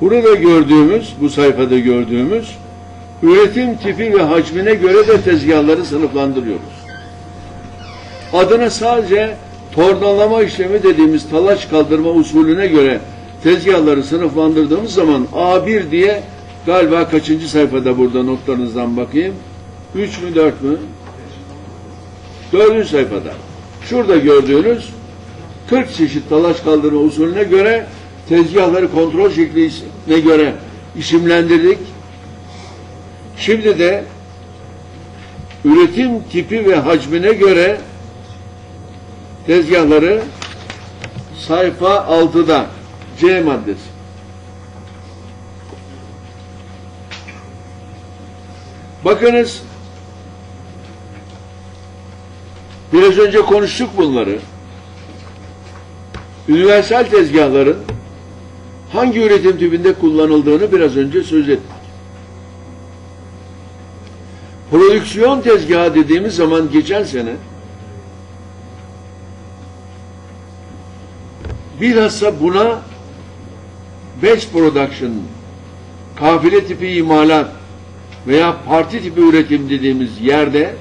Burada gördüğümüz, bu sayfada gördüğümüz üretim tipi ve hacmine göre de tezgahları sınıflandırıyoruz. Adına sadece tornalama işlemi dediğimiz talaş kaldırma usulüne göre tezgahları sınıflandırdığımız zaman A1 diye galiba kaçıncı sayfada burada notlarınızdan bakayım. 3 mü 4 mü? Dördüncü sayfada. Şurada gördüğünüz 40 çeşit talaş kaldırma usulüne göre tezgahları kontrol şekline göre isimlendirdik. Şimdi de üretim tipi ve hacmine göre tezgahları sayfa 6'da C maddesi. Bakınız biraz önce konuştuk bunları. Universal tezgahların hangi üretim tipinde kullanıldığını biraz önce söz ettik. Prodüksiyon tezgahı dediğimiz zaman geçen sene bilhassa buna batch production, kafile tipi imalat veya parti tipi üretim dediğimiz yerde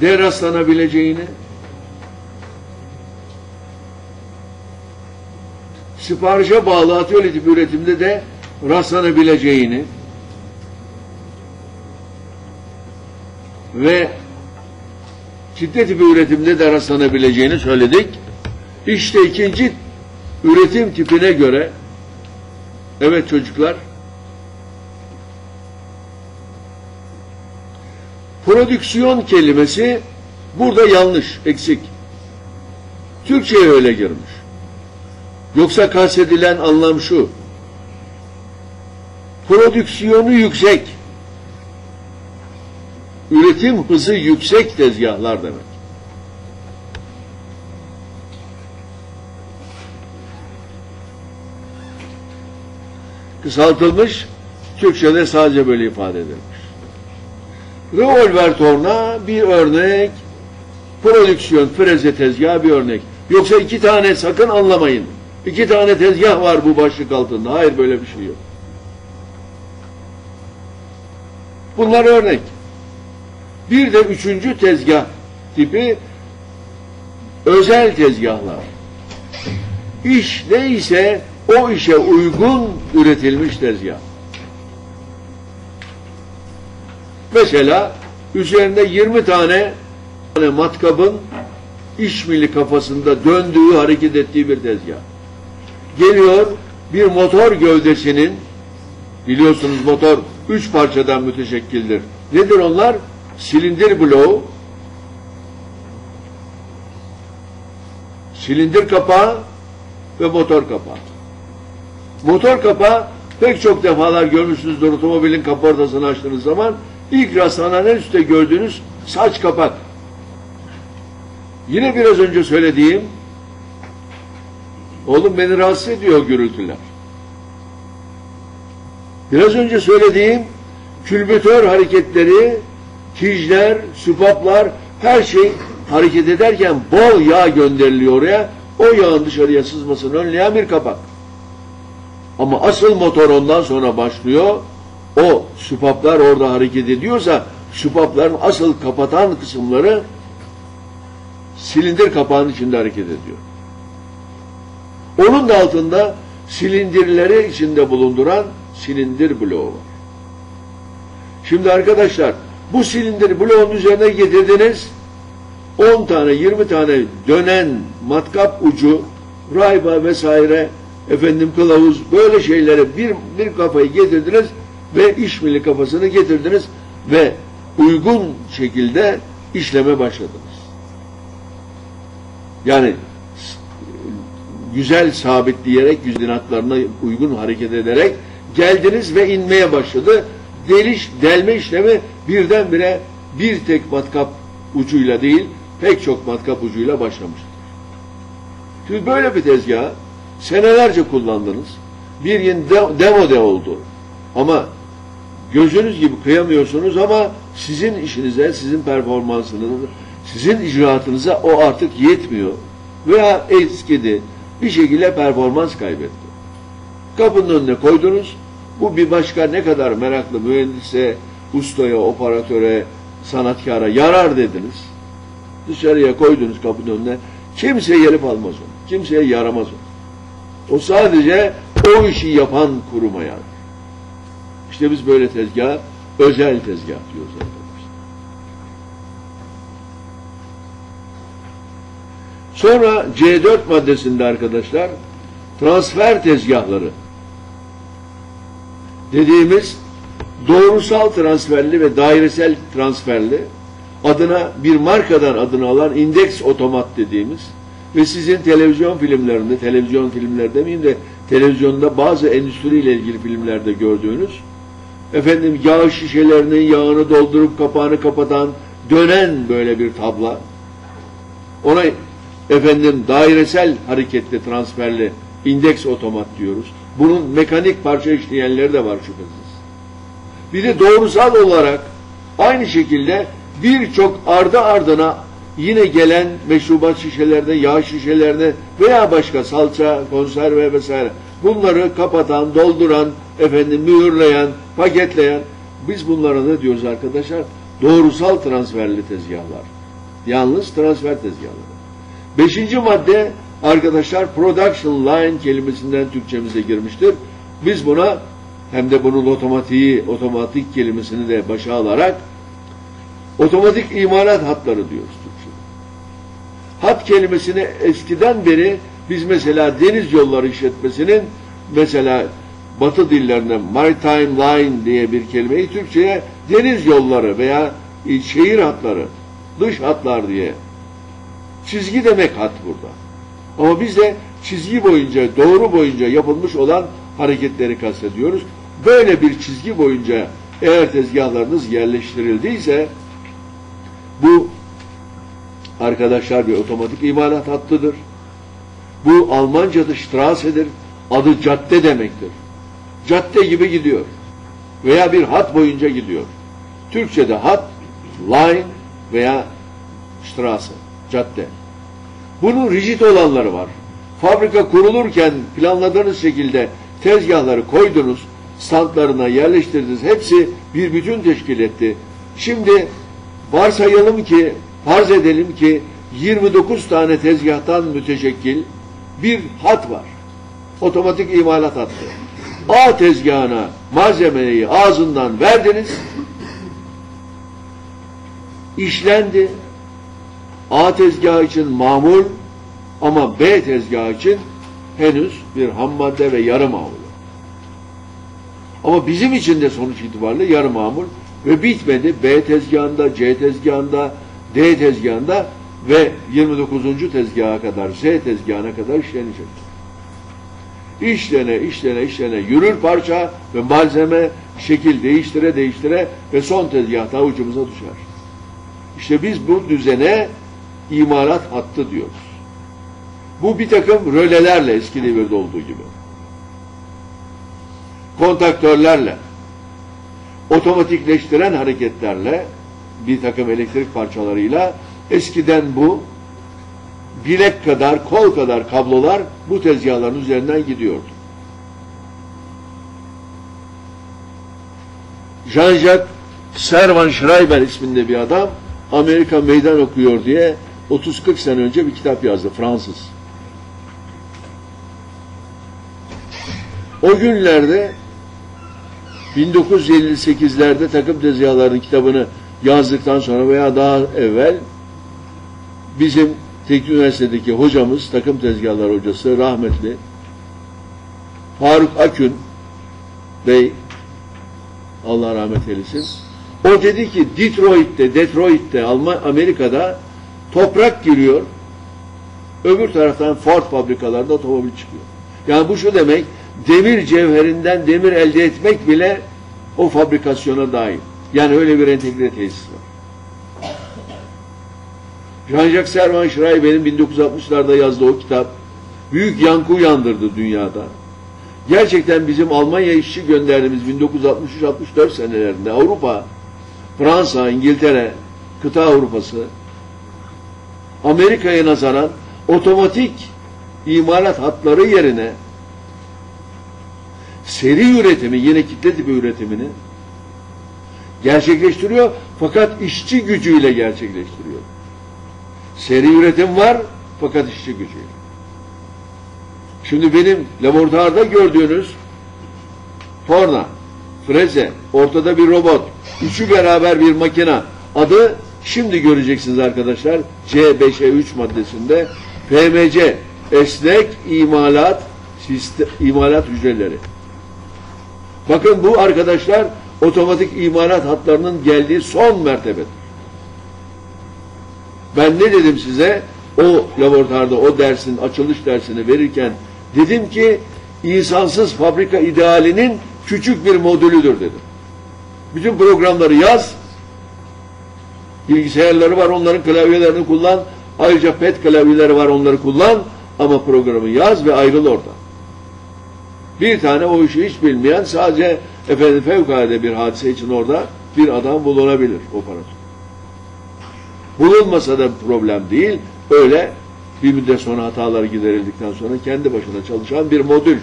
de rastlanabileceğini siparişe bağlı atölye tipi üretimde de rastlanabileceğini ve kitle tipi üretimde de rastlanabileceğini söyledik. İşte ikinci üretim tipine göre evet çocuklar prodüksiyon kelimesi burada yanlış, eksik. Türkçe'ye öyle girmiş. Yoksa kastedilen anlam şu. Prodüksiyonu yüksek. Üretim hızı yüksek tezgahlar demek. Kısaltılmış, Türkçe'de sadece böyle ifade edilmiş. Revolver torna bir örnek, prodüksiyon freze tezgahı bir örnek. Yoksa iki tane sakın anlamayın. İki tane tezgah var bu başlık altında. Hayır böyle bir şey yok. Bunlar örnek. Bir de üçüncü tezgah tipi özel tezgahlar. İş neyse o işe uygun üretilmiş tezgah. Mesela üzerinde 20 tane matkabın iş mili kafasında döndüğü, hareket ettiği bir tezgah. Geliyor bir motor gövdesinin biliyorsunuz motor üç parçadan müteşekkildir. Nedir onlar? Silindir bloğu, silindir kapağı ve motor kapağı. Motor kapağı pek çok defalar görmüşsünüzdür otomobilin kaportasını açtığınız zaman ilk rastlanan en üstte gördüğünüz saç kapak. Yine biraz önce söylediğim oğlum beni rahatsız ediyor gürültüler. Biraz önce söylediğim külbütör hareketleri, kicler, süpaplar her şey hareket ederken bol yağ gönderiliyor oraya. O yağın dışarıya sızmasını önleyen bir kapak. Ama asıl motor ondan sonra başlıyor. O süpaplar orada hareket ediyorsa süpapların asıl kapatan kısımları silindir kapağının içinde hareket ediyor. Onun da altında silindirleri içinde bulunduran silindir bloğu var. Şimdi arkadaşlar bu silindir bloğun üzerine getirdiniz 10 tane 20 tane dönen matkap ucu rayba vesaire efendim kılavuz böyle şeyleri bir, bir kafayı getirdiniz ve iş mili kafasını getirdiniz ve uygun şekilde işleme başladınız. Yani güzel sabitleyerek yüzünatlarına uygun hareket ederek geldiniz ve inmeye başladı. Deliş, delme işlemi birdenbire bir tek matkap ucuyla değil, pek çok matkap ucuyla başlamıştır. Şimdi böyle bir tezgahı senelerce kullandınız. Bir yıl de, demo de oldu. Ama gözünüz gibi kıyamıyorsunuz ama sizin işinize, sizin performansınıza, sizin icraatınıza o artık yetmiyor. Veya eskidi. Bir şekilde performans kaybetti. Kapının önüne koydunuz. Bu bir başka ne kadar meraklı mühendise, ustaya, operatöre, sanatkara yarar dediniz. Dışarıya koydunuz kapının önüne. Kimse gelip almaz onu. Kimseye yaramaz o. O sadece o işi yapan kuruma yarar. İşte biz böyle tezgah, özel tezgah diyoruz Sonra C4 maddesinde arkadaşlar transfer tezgahları. Dediğimiz doğrusal transferli ve dairesel transferli adına bir markadan adını alan indeks otomat dediğimiz ve sizin televizyon filmlerinde, televizyon filmler demeyeyim de televizyonda bazı endüstriyle ilgili filmlerde gördüğünüz efendim yağ şişelerinin yağını doldurup kapağını kapatan dönen böyle bir tabla. Ona efendim dairesel hareketli transferli indeks otomat diyoruz. Bunun mekanik parça işleyenleri de var şüphesiz. Bir de doğrusal olarak aynı şekilde birçok ardı ardına yine gelen meşrubat şişelerde, yağ şişelerde veya başka salça, konserve vesaire bunları kapatan, dolduran, efendim mühürleyen, paketleyen biz bunlara ne diyoruz arkadaşlar? Doğrusal transferli tezgahlar. Yalnız transfer tezgahları. Beşinci madde arkadaşlar production line kelimesinden Türkçemize girmiştir. Biz buna hem de bunun otomatiği, otomatik kelimesini de başa alarak otomatik imalat hatları diyoruz Türkçe'de. Hat kelimesini eskiden beri biz mesela deniz yolları işletmesinin mesela batı dillerinde maritime line diye bir kelimeyi Türkçe'ye deniz yolları veya şehir hatları, dış hatlar diye çizgi demek hat burada. Ama biz de çizgi boyunca, doğru boyunca yapılmış olan hareketleri kastediyoruz. Böyle bir çizgi boyunca eğer tezgahlarınız yerleştirildiyse bu arkadaşlar bir otomatik imalat hattıdır. Bu Almanca'da Strasse'dir. Adı cadde demektir. Cadde gibi gidiyor. Veya bir hat boyunca gidiyor. Türkçe'de hat, line veya Strasse, cadde. Bunun rigid olanları var. Fabrika kurulurken planladığınız şekilde tezgahları koydunuz, standlarına yerleştirdiniz. Hepsi bir bütün teşkil etti. Şimdi varsayalım ki, farz edelim ki 29 tane tezgahtan müteşekkil bir hat var. Otomatik imalat hattı. A tezgahına malzemeyi ağzından verdiniz, işlendi, A tezgahı için mamul ama B tezgahı için henüz bir ham madde ve yarı mamul. Ama bizim için de sonuç itibariyle yarı mamul ve bitmedi. B tezgahında, C tezgahında, D tezgahında ve 29. tezgaha kadar, Z tezgahına kadar işlenecek. İşlene, işlene, işlene yürür parça ve malzeme şekil değiştire değiştire ve son tezgahta avucumuza düşer. İşte biz bu düzene imalat hattı diyoruz. Bu bir takım rölelerle eski devirde olduğu gibi. Kontaktörlerle, otomatikleştiren hareketlerle, bir takım elektrik parçalarıyla eskiden bu bilek kadar, kol kadar kablolar bu tezgahların üzerinden gidiyordu. Jean-Jacques Servan Schreiber isminde bir adam Amerika meydan okuyor diye 30-40 sene önce bir kitap yazdı Fransız. O günlerde 1958'lerde takım tezgahlarının kitabını yazdıktan sonra veya daha evvel bizim Teknik Üniversitedeki hocamız, takım tezgahlar hocası rahmetli Faruk Akün Bey Allah rahmet eylesin. O dedi ki Detroit'te, Detroit'te, Alman Amerika'da toprak giriyor. Öbür taraftan Ford fabrikalarında otomobil çıkıyor. Yani bu şu demek, demir cevherinden demir elde etmek bile o fabrikasyona dahil. Yani öyle bir entegre tesis var. Jean-Jacques Servan benim 1960'larda yazdığı o kitap büyük yankı uyandırdı dünyada. Gerçekten bizim Almanya işçi gönderdiğimiz 1963-64 senelerinde Avrupa, Fransa, İngiltere, kıta Avrupası Amerika'ya nazaran otomatik imalat hatları yerine seri üretimi, yine kitle tipi üretimini gerçekleştiriyor fakat işçi gücüyle gerçekleştiriyor. Seri üretim var fakat işçi gücüyle. Şimdi benim laboratuvarda gördüğünüz torna, freze, ortada bir robot, üçü beraber bir makine. Adı şimdi göreceksiniz arkadaşlar C5'e 3 maddesinde PMC esnek imalat imalat hücreleri. Bakın bu arkadaşlar otomatik imalat hatlarının geldiği son mertebedir. Ben ne dedim size? O laboratuvarda o dersin açılış dersini verirken dedim ki insansız fabrika idealinin küçük bir modülüdür dedim. Bütün programları yaz. Bilgisayarları var onların klavyelerini kullan. Ayrıca pet klavyeleri var onları kullan. Ama programı yaz ve ayrıl orada. Bir tane o işi hiç bilmeyen sadece efendim fevkalade bir hadise için orada bir adam bulunabilir operatör. Bulunmasa da problem değil. Öyle bir müddet sonra hatalar giderildikten sonra kendi başına çalışan bir modül.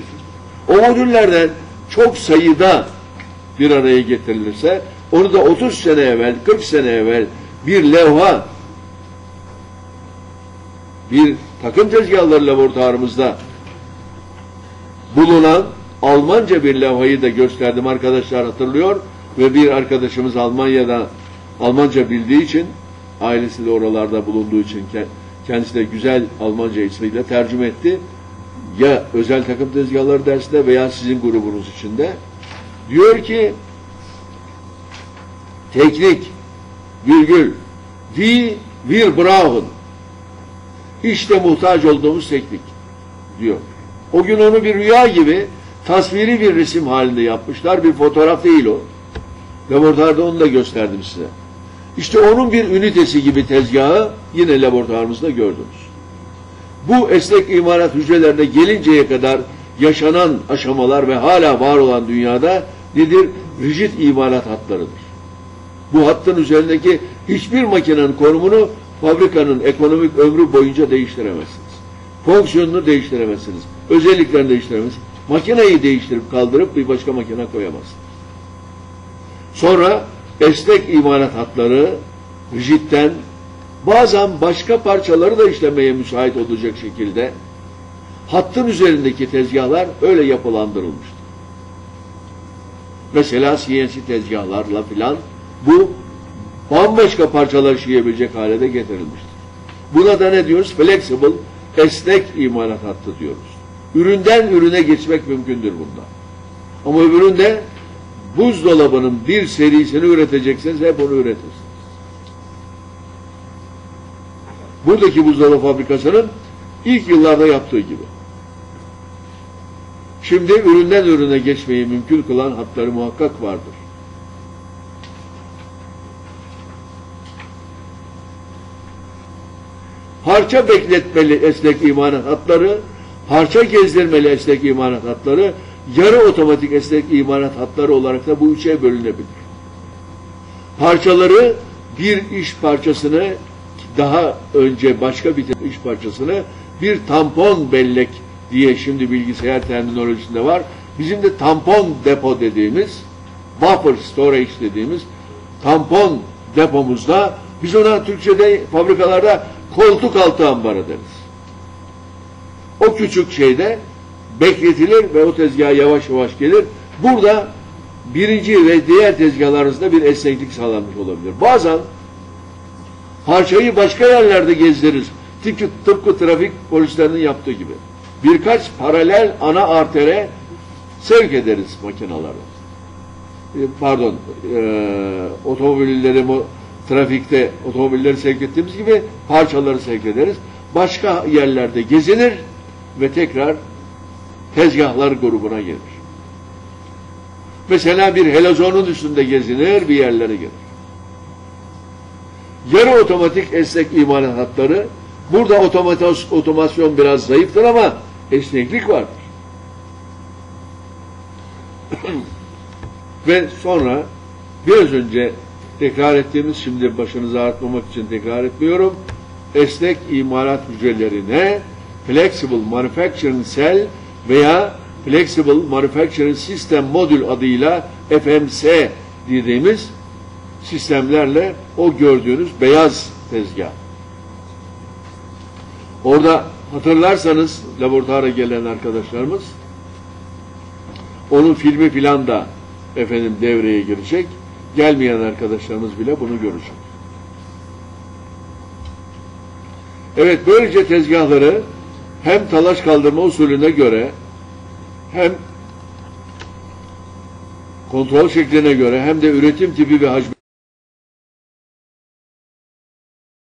O modüllerden çok sayıda bir araya getirilirse onu da 30 sene evvel, 40 sene evvel bir levha bir takım tezgahları laboratuvarımızda bulunan Almanca bir levhayı da gösterdim arkadaşlar hatırlıyor ve bir arkadaşımız Almanya'da Almanca bildiği için ailesi de oralarda bulunduğu için kendisi de güzel Almanca ismiyle tercüme etti. Ya özel takım tezgahları dersinde veya sizin grubunuz içinde. Diyor ki teknik virgül vi wir brauchen işte muhtaç olduğumuz teknik diyor. O gün onu bir rüya gibi tasviri bir resim halinde yapmışlar. Bir fotoğraf değil o. Laboratuvarda onu da gösterdim size. İşte onun bir ünitesi gibi tezgahı yine laboratuvarımızda gördünüz. Bu esnek imalat hücrelerine gelinceye kadar yaşanan aşamalar ve hala var olan dünyada nedir? Rigid imalat hatlarıdır. Bu hattın üzerindeki hiçbir makinenin konumunu fabrikanın ekonomik ömrü boyunca değiştiremezsiniz. Fonksiyonunu değiştiremezsiniz. Özelliklerini değiştiremezsiniz. Makineyi değiştirip kaldırıp bir başka makine koyamazsınız. Sonra esnek imalat hatları rigidten bazen başka parçaları da işlemeye müsait olacak şekilde hattın üzerindeki tezgahlar öyle yapılandırılmıştır. Mesela CNC tezgahlarla filan bu bambaşka parçalar işleyebilecek hale de getirilmiştir. Buna da ne diyoruz? Flexible, esnek imalat hattı diyoruz. Üründen ürüne geçmek mümkündür bunda. Ama öbüründe buzdolabının bir serisini üreteceksiniz, hep onu üretirsiniz. Buradaki buzdolabı fabrikasının ilk yıllarda yaptığı gibi. Şimdi üründen ürüne geçmeyi mümkün kılan hatları muhakkak vardır. Parça bekletmeli esnek imanet hatları, parça gezdirmeli esnek imanet hatları, yarı otomatik esnek imanet hatları olarak da bu üçe bölünebilir. Parçaları bir iş parçasını daha önce başka bir iş parçasını bir tampon bellek diye şimdi bilgisayar terminolojisinde var. Bizim de tampon depo dediğimiz, buffer storage dediğimiz tampon depomuzda biz ona Türkçe'de fabrikalarda koltuk altı ambarı deriz. O küçük şeyde bekletilir ve o tezgaha yavaş yavaş gelir. Burada birinci ve diğer tezgahlar bir esneklik sağlanmış olabilir. Bazen parçayı başka yerlerde gezdiririz. Tıpkı, tıpkı trafik polislerinin yaptığı gibi. Birkaç paralel ana artere sevk ederiz makinaları. E, pardon, e, otomobilleri trafikte otomobilleri sevk ettiğimiz gibi parçaları sevk ederiz. Başka yerlerde gezinir ve tekrar tezgahlar grubuna gelir. Mesela bir helezonun üstünde gezinir, bir yerlere gelir. Yarı otomatik esnek imalat hatları, burada otomasyon biraz zayıftır ama esneklik vardır. ve sonra biraz önce tekrar ettiğimiz, şimdi başınızı ağrıtmamak için tekrar etmiyorum, esnek imalat hücrelerine flexible manufacturing cell veya Flexible Manufacturing System Modül adıyla FMS dediğimiz sistemlerle o gördüğünüz beyaz tezgah. Orada hatırlarsanız laboratuvara gelen arkadaşlarımız onun filmi filan da efendim devreye girecek. Gelmeyen arkadaşlarımız bile bunu görecek. Evet böylece tezgahları hem talaş kaldırma usulüne göre hem kontrol şekline göre hem de üretim tipi ve hacmi